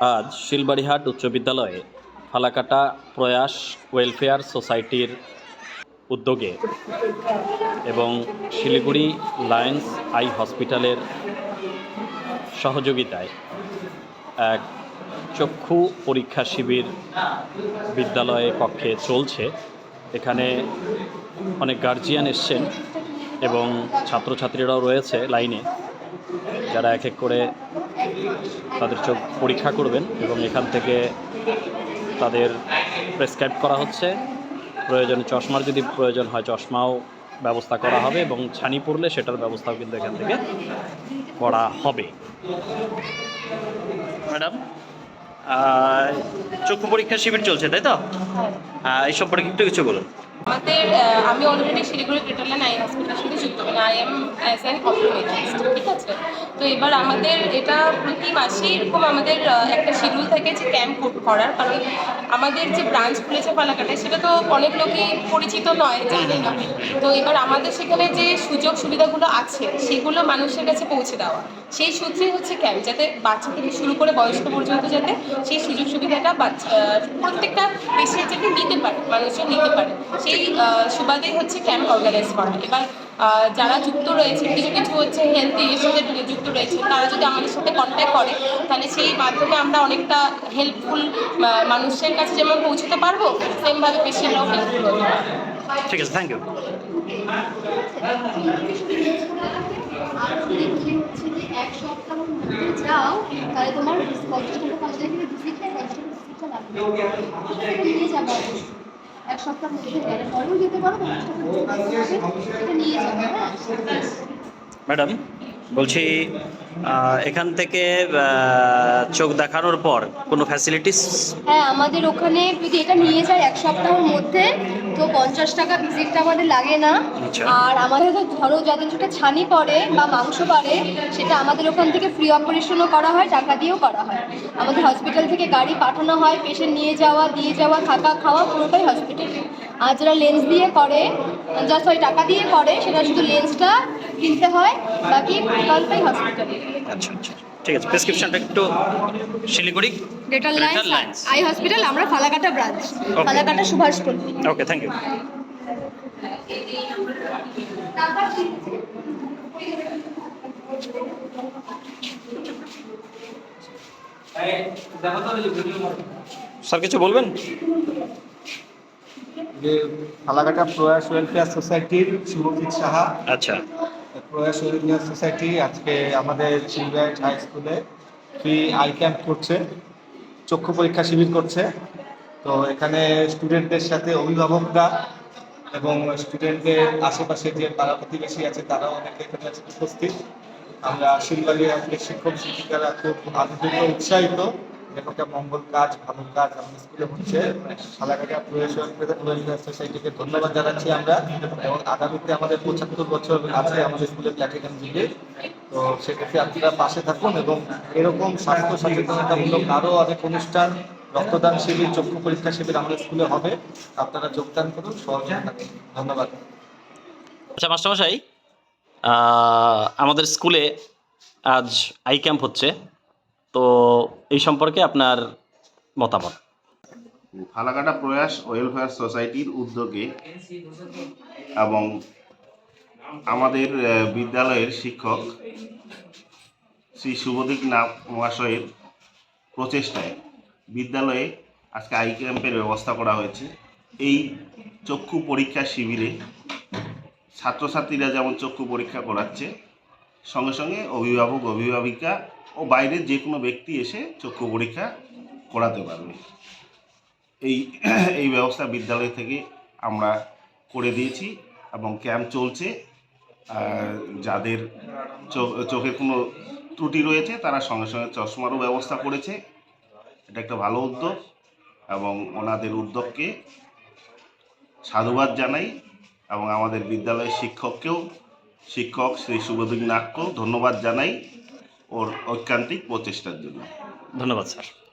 আজ শিলবাড়িহাট উচ্চ বিদ্যালয়ে ফালাকাটা প্রয়াস ওয়েলফেয়ার সোসাইটির উদ্যোগে এবং শিলিগুড়ি লায়ন্স আই হসপিটালের সহযোগিতায় এক চক্ষু পরীক্ষা শিবির বিদ্যালয়ে কক্ষে চলছে। এখানে অনেক গার্জিয়ান এসছেন এবং ছাত্রছাত্রীরাও রয়েছে লাইনে। যারা এক এক করে তাদের চোখ পরীক্ষা করবেন এবং এখান থেকে তাদের প্রেসক্রাইব করা হচ্ছে। প্রয়োজনে চশমার যদি প্রয়োজন হয়, চশমাও ব্যবস্থা করা হবে এবং ছানি পড়লে সেটার ব্যবস্থাও কিন্তু এখান থেকে করা হবে। ম্যাডাম চক্ষু পরীক্ষা শিবির চলছে, তাই তো? এই সম্পর্কে একটু কিছু বলুন। আমাদের আমি অলরেডি শিলিগুড়ি গ্রেটারল্যান্ড আই হসপিটালের সাথে যুক্ত মানে I am as an optometrist ঠিক আছে? তো এবার আমাদের এটা প্রতি মাসে এরকম আমাদের একটা শিডিউল থাকে যে ক্যাম্প করার, কারণ আমাদের যে ব্রাঞ্চ খুলেছে পালাকাটায়, সেটা তো অনেক লোকই পরিচিত নয় জানে না। তো এবার আমাদের সেখানে যে সুযোগ সুবিধাগুলো আছে, সেগুলো মানুষের কাছে পৌঁছে দেওয়া, সেই সূত্রেই হচ্ছে ক্যাম্প যাতে বাচ্চা থেকে শুরু করে বয়স্ক পর্যন্ত যাতে সেই সুযোগ সুবিধাটা বাচ্চা প্রত্যেকটা পেশেন্ট যাতে নিতে পারে, মানুষজন নিতে পারে। সেই সুবাদেই হচ্ছে ক্যাম্প অর্গানাইজ করা এবার যারা যুক্ত রয়েছে কিছু কিছু হচ্ছে হেলথ সাথে যুক্ত রয়েছে তারা যদি আমাদের সাথে কন্ট্যাক্ট করে তাহলে সেই মাধ্যমে আমরা অনেকটা হেল্পফুল মানুষের কাছে যেমন পৌঁছতে পারব সেমভাবে পেশেন্টরাও হেল্পফুল হতে পারবে ঠিক আছে থ্যাংক ইউ আর যদি তুমি হচ্ছে যে এক সপ্তাহের যাও তাহলে তোমার পঞ্চাশ টাকা পাঁচ টাকা ভিজিট হয় দশ লাগবে নিয়ে যাবে অবশ্যই। এক সপ্তাহের মধ্যে গেলে পরেও যেতে পারো পঞ্চাশ টাকা নিয়ে যাবে হ্যাঁ। ম্যাডাম বলছি এখান থেকে চোখ দেখানোর পর কোনো ফ্যাসিলিটিস হ্যাঁ আমাদের ওখানে যদি এটা নিয়ে যায় এক সপ্তাহের মধ্যে তো পঞ্চাশ টাকা ভিজিটটা আমাদের লাগে না। আচ্ছা। আর আমাদের তো ধরো যাদের চোখে ছানি পড়ে বা মাংস পড়ে সেটা আমাদের ওখান থেকে ফ্রি অপারেশনও করা হয় টাকা দিয়েও করা হয়। আমাদের হসপিটাল থেকে গাড়ি পাঠানো হয় পেশেন্ট নিয়ে যাওয়া দিয়ে যাওয়া থাকা খাওয়া পুরোটাই হসপিটালে আর যারা লেন্স দিয়ে করে যা টাকা দিয়ে করে সেটা শুধু লেন্সটা কিনতে হয় বাকি টোটালটাই হসপিটালে আচ্ছা আচ্ছা। ঠিক আছে প্রেসক্রিপশনটা একটু Siliguri. Greater lions eye hospital আমরা Falakata branch Falakata Subhashpalli okay thank you sir কিছু বলবেন? যে ফালাকাটা প্রয়াস ওয়েলফেয়ার সোসাইটির শুভজিৎ সাহা। আচ্ছা। প্রয়াস ওয়েলফেয়ার সোসাইটি আজকে আমাদের চিলব্রাইট হাই স্কুলে ফ্রি আই ক্যাম্প করছে, চক্ষু পরীক্ষা শিবির করছে। তো এখানে স্টুডেন্টদের সাথে অভিভাবকরা এবং স্টুডেন্টদের আশেপাশে যে পাড়া প্রতিবেশী আছে, তারাও অনেকে এখানে উপস্থিত। আমরা শিলবাড়ি শিক্ষক শিক্ষিকারা খুব আনন্দিত, উৎসাহিত। এরকম মঙ্গল কাজ ভালো কাজ আমাদের স্কুলে হচ্ছে। সালাকাটা ওয়েলফেয়ার সোসাইটিকে ধন্যবাদ জানাচ্ছি আমরা। এবং আগামীতে আমাদের পঁচাত্তর বছর আছে আমাদের স্কুলে প্ল্যাটিনাম যুগে। তো সেক্ষেত্রে আপনারা পাশে থাকুন এবং এরকম স্বাস্থ্য সচেতনতামূলক আরও অনেক অনুষ্ঠান, রক্তদান শিবির, চক্ষু পরীক্ষা শিবির আমাদের স্কুলে হবে। আপনারা যোগদান করুন, সহযোগিতা ধন্যবাদ। আচ্ছা মাস্টারমশাই আমাদের স্কুলে আজ আই ক্যাম্প হচ্ছে। তো এই সম্পর্কে আপনার মতামত। ফালাকাটা প্রয়াস ওয়েলফেয়ার সোসাইটির উদ্যোগে এবং আমাদের বিদ্যালয়ের শিক্ষক শ্রী শুভদীপ নাথ মহাশয়ের প্রচেষ্টায় বিদ্যালয়ে আজকে আই ক্যাম্পের ব্যবস্থা করা হয়েছে। এই চক্ষু পরীক্ষা শিবিরে ছাত্রছাত্রীরা যেমন চক্ষু পরীক্ষা করাচ্ছে, সঙ্গে সঙ্গে অভিভাবক, অভিভাবিকা ও বাইরের যে কোনো ব্যক্তি এসে চক্ষু পরীক্ষা করাতে পারবে। এই এই ব্যবস্থা বিদ্যালয় থেকে আমরা করে দিয়েছি এবং ক্যাম্প চলছে। যাদের চোখ- চোখের কোনো ত্রুটি রয়েছে, তারা সঙ্গে সঙ্গে চশমারও ব্যবস্থা করেছে। এটা একটা ভালো উদ্যোগ এবং ওনাদের উদ্যোগকে সাধুবাদ জানাই এবং আমাদের বিদ্যালয়ের শিক্ষককেও, শিক্ষক শ্রী শুভদীপ নাথকেও ধন্যবাদ জানাই। ওর ঐকান্তিক প্রচেষ্টার জন্য। ধন্যবাদ স্যার।